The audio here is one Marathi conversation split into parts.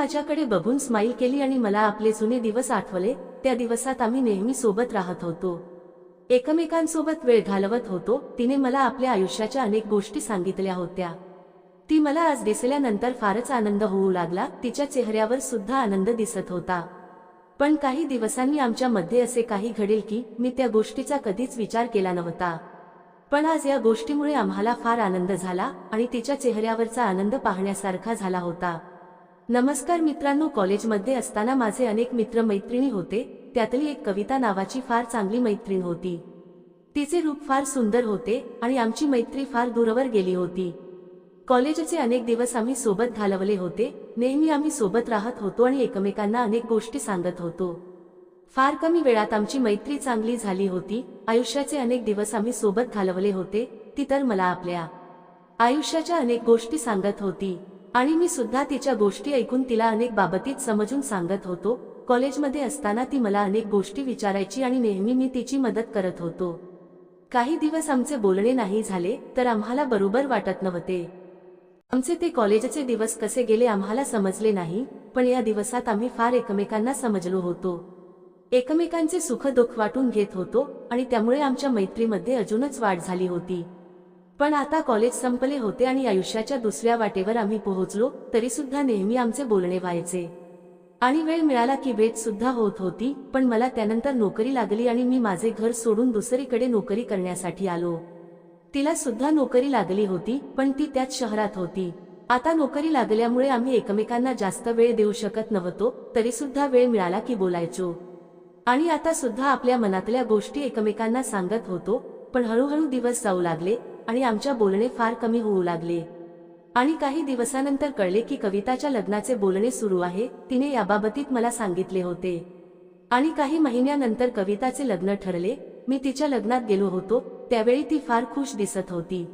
माझ्याकडे बघून स्माईल केली आणि मला आपले जुने दिवस आठवले त्या दिवसात आम्ही नेहमी सोबत राहत होतो. एकमेकांसोबत वेळ घालवत होतो तिने मला आपल्या आयुष्याच्या अनेक गोष्टी सांगितल्या होत्या. ती मला आज दिसल्यानंतर फारच आनंद होऊ लागला तिच्या चेहऱ्यावर सुद्धा आनंद दिसत होता. पण काही दिवसांनी आमच्या मध्ये असे काही घडेल की मी त्या गोष्टीचा कधीच विचार केला नव्हता. पण आज या गोष्टीमुळे आम्हाला फार आनंद झाला आणि तिच्या चेहऱ्यावरचा आनंद पाहण्यासारखा झाला होता. नमस्कार मित्रांनो कॉलेजमध्ये असताना माझे अनेक मित्र मैत्रिणी होते. त्यातली एक कविता नावाची फार चांगली मैत्रीण होती. तिचे रूप फार सुंदर होते आणि आमची मैत्री फार दूरवर गेली होती. कॉलेजचे अनेक दिवस आम्ही सोबत घालवले होते. नेहमी आम्ही सोबत राहत होतो आणि एकमेकांना अनेक गोष्टी सांगत होतो. फार कमी वेळात आमची मैत्री चांगली झाली होती. आयुष्याचे अनेक दिवस आम्ही सोबत घालवले होते. ती तर मला आपल्या आयुष्याच्या अनेक गोष्टी सांगत होती. आणि मी सुद्धा तिच्या गोष्टी ऐकून तिला अनेक बाबतीत समजून सांगत होतो. कॉलेजमध्ये असताना ती मला अनेक गोष्टी विचारायची आणि नेहमी मी तिची मदत करत होतो. काही दिवस आमचे बोलणे नाही झाले तर आम्हाला बरोबर वाटत नव्हते. आमचे ते कॉलेजचे दिवस कसे गेले आम्हाला समजले नाही पण या दिवसात आम्ही फार एकमेकांना समजलो होतो. एकमेकांचे सुख दुःख वाटून घेत होतो आणि त्यामुळे आमच्या मैत्रीमध्ये अजूनच वाढ झाली होती. पण आता कॉलेज संपले होते आणि आयुष्याच्या दुसऱ्या वाटेवर आम्ही पोहोचलो तरी सुद्धा नेहमी आमचे बोलणे व्हायचे. आणि वेळ मिळाला की भेट सुद्धा होत होती पण मला त्यानंतर नोकरी लागली आणि मी माझे घर सोडून दुसरीकडे नोकरी करण्यासाठी आलो. तिला सुद्धा नोकरी लागली होती पण ती त्याच शहरात होती. आता नोकरी लागल्यामुळे आम्ही एकमेकांना जास्त वेळ देऊ शकत नव्हतो तरी सुद्धा वेळ मिळाला की बोलायचो. आणि आता सुद्धा आपल्या मनातल्या गोष्टी एकमेकांना सांगत होतो पण हळूहळू दिवस जाऊ लागले आणि आमच्या बोलणे फार कमी होऊ लागले. आणि काही दिवसानंतर कळले की कविताच्या लग्नाचे बोलणे सुरू आहे तिने याबाबतीत मला सांगितले होते. आणि काही महिन्यानंतर कविताचे लग्न ठरले मी तिच्या लग्नात गेलो होतो त्यावेळी ती फार खुश दिसत होती.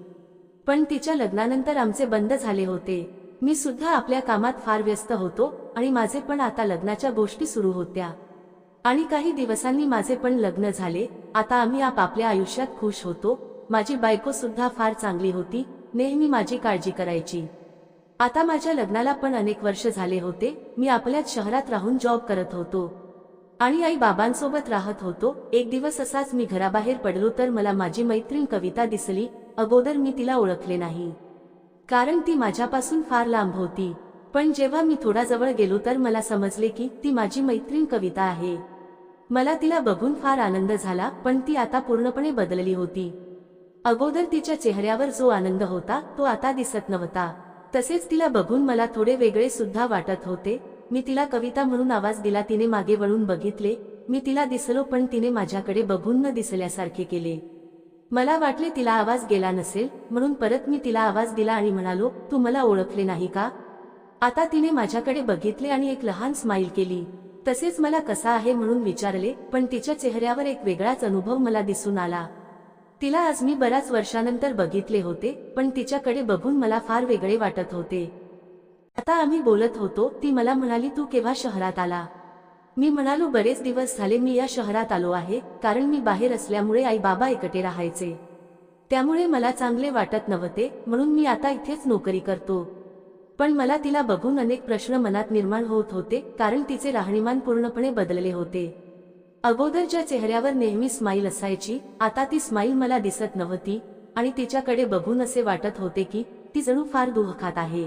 पण तिच्या लग्नानंतर आमचे बंद झाले होते. मी सुद्धा आपल्या कामात फार व्यस्त होतो आणि माझे पण आता लग्नाच्या गोष्टी सुरू होत्या. आणि काही दिवसांनी माझे पण लग्न झाले आता आम्ही आपापल्या आयुष्यात खुश होतो माझी बायको सुद्धा फार चांगली होती नेहमी माझी काळजी करायची. आता माझ्या लग्नाला पण अनेक वर्ष झाले होते मी आपल्याच शहरात राहून जॉब करत होतो. आणि आई बाबांसोबत राहत होतो एक दिवस असाच मी घराबाहेर पडलो तर मला माझी मैत्रीण कविता दिसली अगोदर मी तिला ओळखले नाही. कारण ती माझ्यापासून फार लांब होती. पण जेव्हा मी थोडा जवळ गेलो तर मला समजले की ती माझी मैत्रीण कविता आहे. मला तिला बघून फार आनंद झाला पण ती आता पूर्णपणे बदलली होती. अगोदर तिच्या चेहऱ्यावर जो आनंद होता तो आता दिसत नव्हता. तसेच तिला बघून मला थोडे वेगळे सुद्धा वाटत होते. मी तिला कविता म्हणून आवाज दिला तिने मागे वळून बघितले. मी तिला दिसलो पण तिने माझ्याकडे बघून न दिसल्यासारखे केले. मला वाटले तिला आवाज गेला नसेल म्हणून परत मी तिला आवाज दिला आणि म्हणालो तू मला ओळखले नाही का? आता तिने माझ्याकडे बघितले आणि एक लहान स्माईल केली. तसेच मला कसा आहे? म्हणून विचारले पण तिच्या चेहऱ्यावर एक वेगळाच अनुभव मला दिसून आला. तिला आज मी बऱ्याच वर्षानंतर बघितले होते पण तिच्याकडे बघून मला फार वेगळे वाटत होते. आता आम्ही बोलत होतो ती मला म्हणाली तू केव्हा शहरात आला? मी म्हणालो बरेच दिवस झाले मी या शहरात आलो आहे कारण मी बाहेर असल्यामुळे आई बाबा एकटे राहायचे. त्यामुळे मला चांगले वाटत नव्हते म्हणून मी आता इथेच नोकरी करतो. पण मला तिला बघून अनेक प्रश्न मनात निर्माण होत होते कारण तिचे राहणीमान पूर्णपणे बदलले होते. अगोदर ज्या चेहऱ्यावर नेहमी स्माईल असायची आता ती स्माईल मला दिसत नव्हती आणि तिच्याकडे बघून असे वाटत होते की ती जणू फार दुःखात आहे.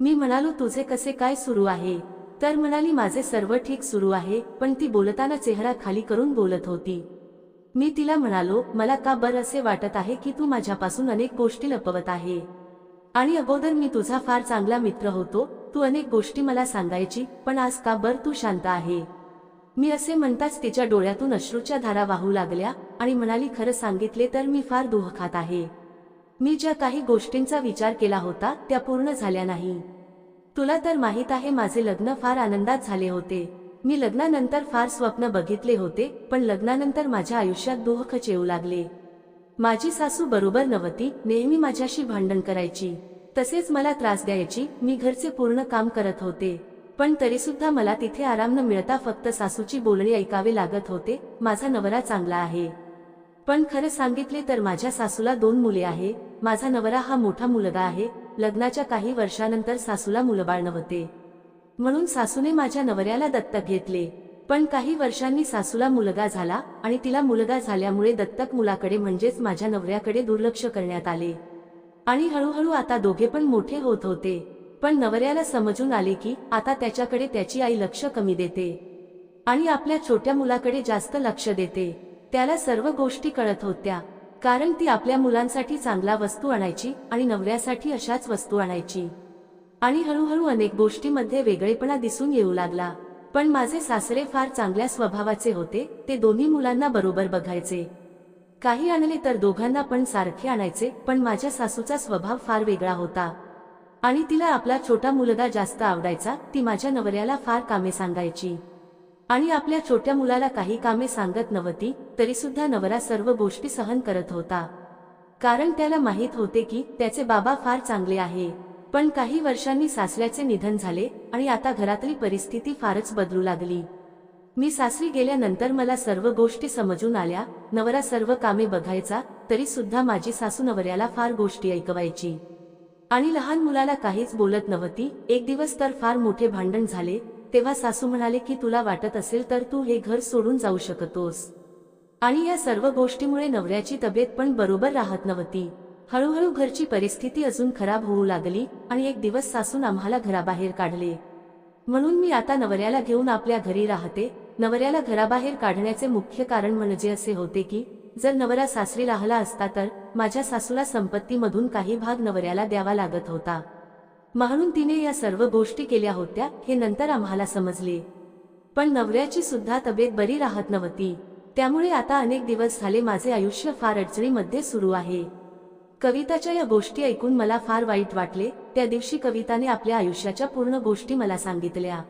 मी म्हणालो तुझे कसे काय सुरू आहे? तर म्हणाली माझे सर्व ठीक सुरू आहे पण ती बोलताना चेहरा खाली करून बोलत होती. मी तिला म्हणालो मला का बर असे वाटत आहे की तू माझ्यापासून अनेक गोष्टी लपवत आहे? आणि अगोदर मी तुझा फार चांगला मित्र होतो तू अनेक गोष्टी मला सांगायची पण आज का बर तू शांत आहे? मी असे म्हणताच तिच्या डोळ्यातून अश्रूच्या धारा वाहू लागल्या आणि म्हणाली खरं सांगितले तर मी फार दुःखात आहे. मी ज्या काही गोष्टींचा विचार केला होता त्या पूर्ण झाल्या नाही. तुला तर माहीत आहे माझे लग्न फार आनंदात झाले होते. मी लग्नानंतर फार स्वप्न बघितले होते पण लग्नानंतर माझ्या आयुष्यात दुःखच येऊ लागले. माझी सासू बरोबर नव्हती नेहमी माझ्याशी भांडण करायची. तसेच मला त्रास द्यायची. मी घरचे पूर्ण काम करत होते. पण तरी सुद्धा मला तिथे आराम न मिळता फक्त सासूची बोलणी ऐकावे लागत होते. माझा नवरा चांगला आहे. पण खरं सांगितले तर माझ्या सासूला दोन मुले आहे. माझा नवरा हा मोठा मुलगा आहे. लग्नाच्या काही वर्षानंतर सासूला मुलबाळ नव्हते म्हणून सासूने माझ्या नवऱ्याला दत्तक घेतले. पण काही वर्षांनी सासूला मुलगा झाला आणि तिला मुलगा झाल्यामुळे दत्तक मुलाकडे म्हणजेच माझ्या नवऱ्याकडे दुर्लक्ष करण्यात आले. आणि हळूहळू आता दोघे पण मोठे होत होते. पण नवऱ्याला समजून आले की आता त्याच्याकडे त्याची आई लक्ष कमी देते. आणि आपल्या छोट्या मुलाकडे जास्त लक्ष देते. त्याला सर्व गोष्टी कळत होत्या. कारण ती आपल्या मुलांसाठी चांगला वस्तू आणायची आणि नवऱ्यासाठी अशाच वस्तू आणायची. आणि हळूहळू अनेक गोष्टीमध्ये वेगळेपणा दिसून येऊ लागला. पण माझे सासरे फार चांगल्या स्वभावाचे होते ते दोन्ही मुलांना बरोबर बघायचे. काही आणले तर दोघांना पण सारखे आणायचे पण माझ्या सासूचा स्वभाव फार वेगळा होता. आणि तिला आपला छोटा मुलगा जास्त आवडायचा ती माझ्या नवऱ्याला फार कामे सांगायची. आणि आपल्या छोट्या मुलाला काही कामे सांगत नव्हती तरी सुद्धा नवरा सर्व गोष्टी सहन करत होता. कारण त्याला माहीत होते की त्याचे बाबा फार चांगले आहे. पण काही वर्षांनी सासऱ्याचे निधन झाले आणि आता घरातली परिस्थिती फारच बदलू लागली. मी सासरी गेल्यानंतर मला सर्व गोष्टी समजून आल्या नवरा सर्व कामे बघायचा तरी सुद्धा माझी सासू नवऱ्याला फार गोष्टी ऐकवायची. आणि लहान मुलाला काहीच बोलत नव्हती. एक दिवस तर फार मोठे भांडण झाले. तेव्हा सासू म्हणाले की तुला वाटत असेल तर तू हे घर सोडून जाऊ शकतोस. आणि या सर्व गोष्टीमुळे नवऱ्याची तब्येत पण बरोबर राहत नव्हती. हळूहळू घरची परिस्थिती अजून खराब होऊ लागली आणि एक दिवस सासून आम्हाला घराबाहेर काढले. म्हणून मी आता नवऱ्याला घेऊन आपल्या घरी राहते. नवऱ्याला घराबाहेर काढण्याचे मुख्य कारण म्हणजे असे होते की जर नवरा सासरी राहिला असता तर माझ्या सासूला संपत्तीमधून काही भाग नवऱ्याला द्यावा लागत होता. म्हणून तिने या सर्व गोष्टी केल्या होत्या हे नंतर आम्हाला समजले. पण नवऱ्याची सुद्धा तब्येत बरी राहत नव्हती. त्यामुळे आता अनेक दिवस झाले माझे आयुष्य फार अडचणीमध्ये सुरू आहे. कविताच्या या गोष्टी ऐकून मला फार वाईट वाटले. त्या दिवशी कविताने आपल्या आयुष्याच्या पूर्ण गोष्टी मला सांगितल्या.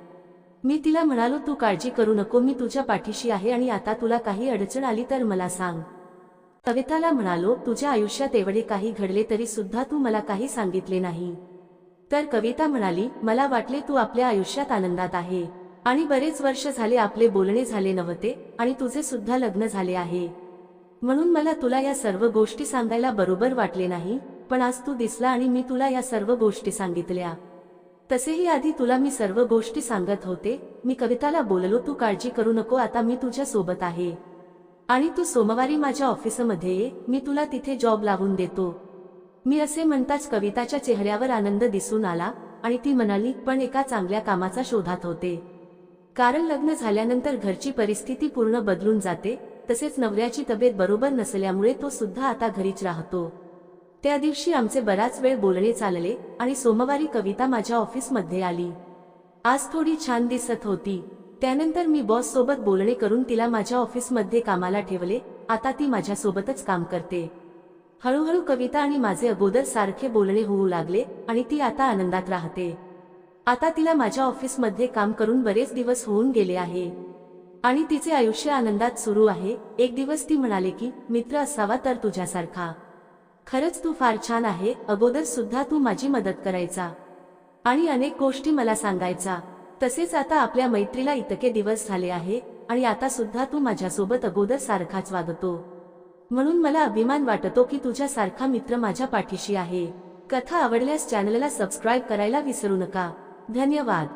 मी तिला म्हणालो तू काळजी करू नको मी तुझ्या पाठीशी आहे आणि आता तुला काही अडचण आली तर मला सांग. कविताला म्हणालो तुझ्या आयुष्यात एवढे काही घडले तरी सुद्धा तू मला काही सांगितले नाही. तर कविता म्हणाली मला वाटले तू आपल्या आयुष्यात आनंदात आहे. आणि बरेच वर्ष झाले आपले बोलणे झाले नव्हते आणि तुझे सुद्धा लग्न झाले आहे. म्हणून मला तुला या सर्व गोष्टी सांगायला बरोबर वाटले नाही पण आज तू दिसला आणि मी तुला या सर्व गोष्टी सांगितल्या. तसेही आधी तुला मी सर्व गोष्टी सांगत होते मी कविताला बोललो तू काळजी करू नको आता मी तुझ्या सोबत आहे. आणि तू सोमवारी माझ्या ऑफिसमध्ये ये मी तुला तिथे जॉब लावून देतो. मी असे म्हणताच कविताच्या चेहऱ्यावर आनंद दिसून आला आणि ती म्हणाली पण एका चांगल्या कामाचा शोधात होते. कारण लग्न झाल्यानंतर घरची परिस्थिती पूर्ण बदलून जाते तसेच नवऱ्याची तब्येत बरोबर नसल्यामुळे तो सुद्धा आता घरीच राहतो. त्या दिवशी आमचे बराच वेळ बोलणे चालले आणि सोमवारी कविता माझ्या ऑफिसमध्ये आली. आज थोडी छान दिसत होती. त्यानंतर मी बॉस सोबत बोलणे करून तिला माझ्या ऑफिसमध्ये कामाला ठेवले. आता ती माझ्यासोबतच काम करते. हळूहळू कविता आणि माझे अगोदर सारखे बोलणे होऊ लागले आणि ती आता आनंदात राहते. आता तिला माझ्या ऑफिसमध्ये काम करून बरेच दिवस होऊन गेले आहे. आणि तिचे आयुष्य आनंदात सुरू आहे. एक दिवस ती म्हणाले की मित्र असावा तर तुझ्यासारखा. खरंच तू फार छान आहे. अगोदर सुद्धा तू माझी मदत करायचा. आणि अनेक गोष्टी मला सांगायचा. तसेच आता आपल्या मैत्रीला इतके दिवस झाले आहे आणि आता सुद्धा तू माझ्यासोबत अगोदर सारखाच वागतो. म्हणून मला अभिमान वाटतो की तुझ्यासारखा मित्र माझ्या पाठीशी आहे. कथा आवडल्यास चॅनलला सबस्क्राईब करायला विसरू नका. धन्यवाद.